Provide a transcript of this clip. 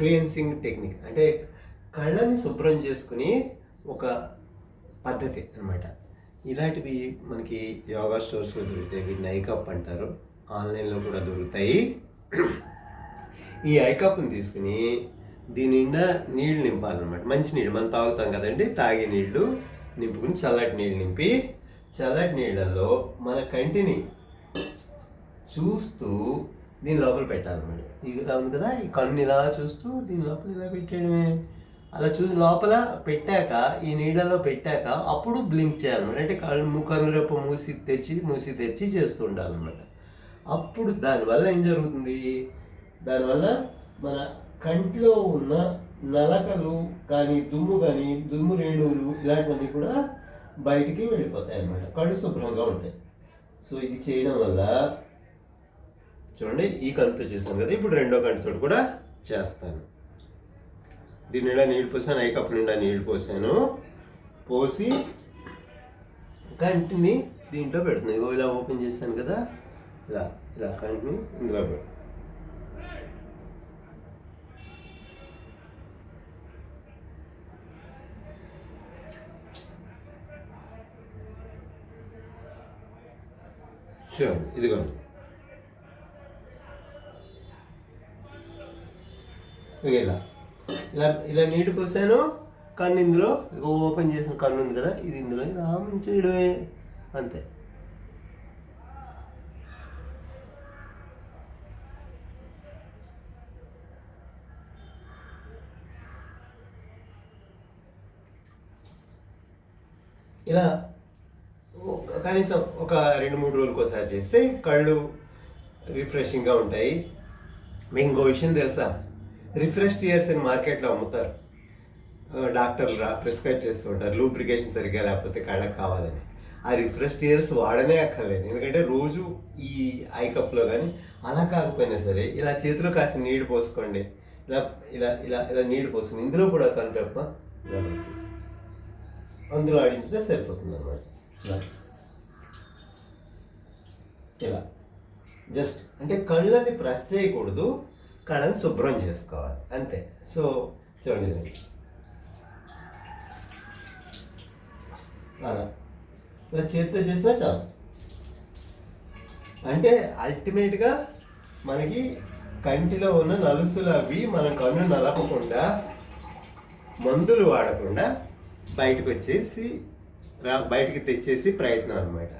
Cleansing technique. అంటే కళ్ళని శుభ్రం చేసుకుని ఒక పద్ధతి అన్నమాట. ఇలాంటివి మనకి యోగా స్టోర్స్లో దొరుకుతాయి. వీటిని ఐకప్ అంటారు. ఆన్లైన్లో కూడా దొరుకుతాయి. ఈ ఐకప్ని తీసుకుని దీని నిండా నీళ్ళు నింపాలన్నమాట. మంచి నీళ్ళు మనం తాగుతాం కదండి. తాగే నీళ్ళు నింపుకుని చల్లటి నీళ్ళు నింపి చల్లటి నీళ్ళల్లో మన కంటిని చూస్తూ దీని లోపల పెట్టాలన్నమాట మళ్ళీ. ఇలా ఉంది కదా ఈ కన్ను ఇలా చూస్తూ దీని లోపల ఇలా పెట్టేయడమే. అలా చూసి లోపల పెట్టాక ఈ నీడలో పెట్టాక అప్పుడు బ్లింక్ చేయాలన్నమాట అంటే కళ్ళు కన్ను రెప్ప మూసి తెరిచి మూసి తెరిచి చేస్తూ ఉండాలన్నమాట అప్పుడు దానివల్ల ఏం జరుగుతుంది? దానివల్ల మన కంటిలో ఉన్న నలకలు కానీ దుమ్ము కానీ దుమ్ము రేణువులు ఇలాంటివన్నీ కూడా బయటికి వెళ్ళిపోతాయి అన్నమాట. కళ్ళు శుభ్రంగా ఉంటాయి. సో ఇది చేయడం వల్ల చూడండి ఈ కంటితో చేశాను కదా ఇప్పుడు రెండో కంటితో కూడా చేస్తాను. దీని నిండా నీళ్ళు పోసాను ఐ కప్పు నిండా నీళ్ళు పోసాను. పోసి కంటిని దీంట్లో పెడుతుంది ఇగో ఇలా ఓపెన్ చేశాను కదా ఇలా ఇలా కంటిని ఇందులో పెట్టు చూడండి ఇదిగోండి. ఇలా ఇలా ఇలా నీటి పోసాను కన్ను ఇందులో ఓపెన్ చేసిన కన్ను ఉంది కదా ఇది ఇందులో. ఇలా ముంచేయడమే అంతే. ఇలా కనీసం ఒక రెండు మూడు రోజులకు ఒకసారి చేస్తే కళ్ళు రిఫ్రెషింగ్గా ఉంటాయి. మీకు ఇంకో విషయం తెలుసా? రిఫ్రెష్ ఇయర్స్ అని మార్కెట్లో అమ్ముతారు. డాక్టర్లు రా ప్రిస్క్రైబ్ చేస్తూ ఉంటారు. లూబ్రికేషన్ సరిగ్గా లేకపోతే కళ్ళకి కావాలని. ఆ రిఫ్రెష్ ఇయర్స్ వాడనే అక్కర్లేదు. ఎందుకంటే రోజు ఈ ఐ కప్లో కానీ అలా కాకపోయినా సరే ఇలా చేతిలో కాసి నీళ్ళు పోసుకోండి. ఇలా ఇలా ఇలా ఇలా నీళ్ళు పోసుకుని ఇందులో కూడా పెట్టి అందులో ఆడించినా సరిపోతుంది అనమాట ఇలా. జస్ట్ అంటే కళ్ళని ప్రెస్ చేయకూడదు. కళను శుభ్రం చేసుకోవాలి. అంతే. సో చూడండి అలా. చేతితో చేసినా చాలు. అంటే అల్టిమేట్గా మనకి కంటిలో ఉన్న నలుసులు అవి మనం కన్ను నలపకుండా మందులు వాడకుండా బయటకు వచ్చేసి రా బయటికి తెచ్చేసి ప్రయత్నం అనమాట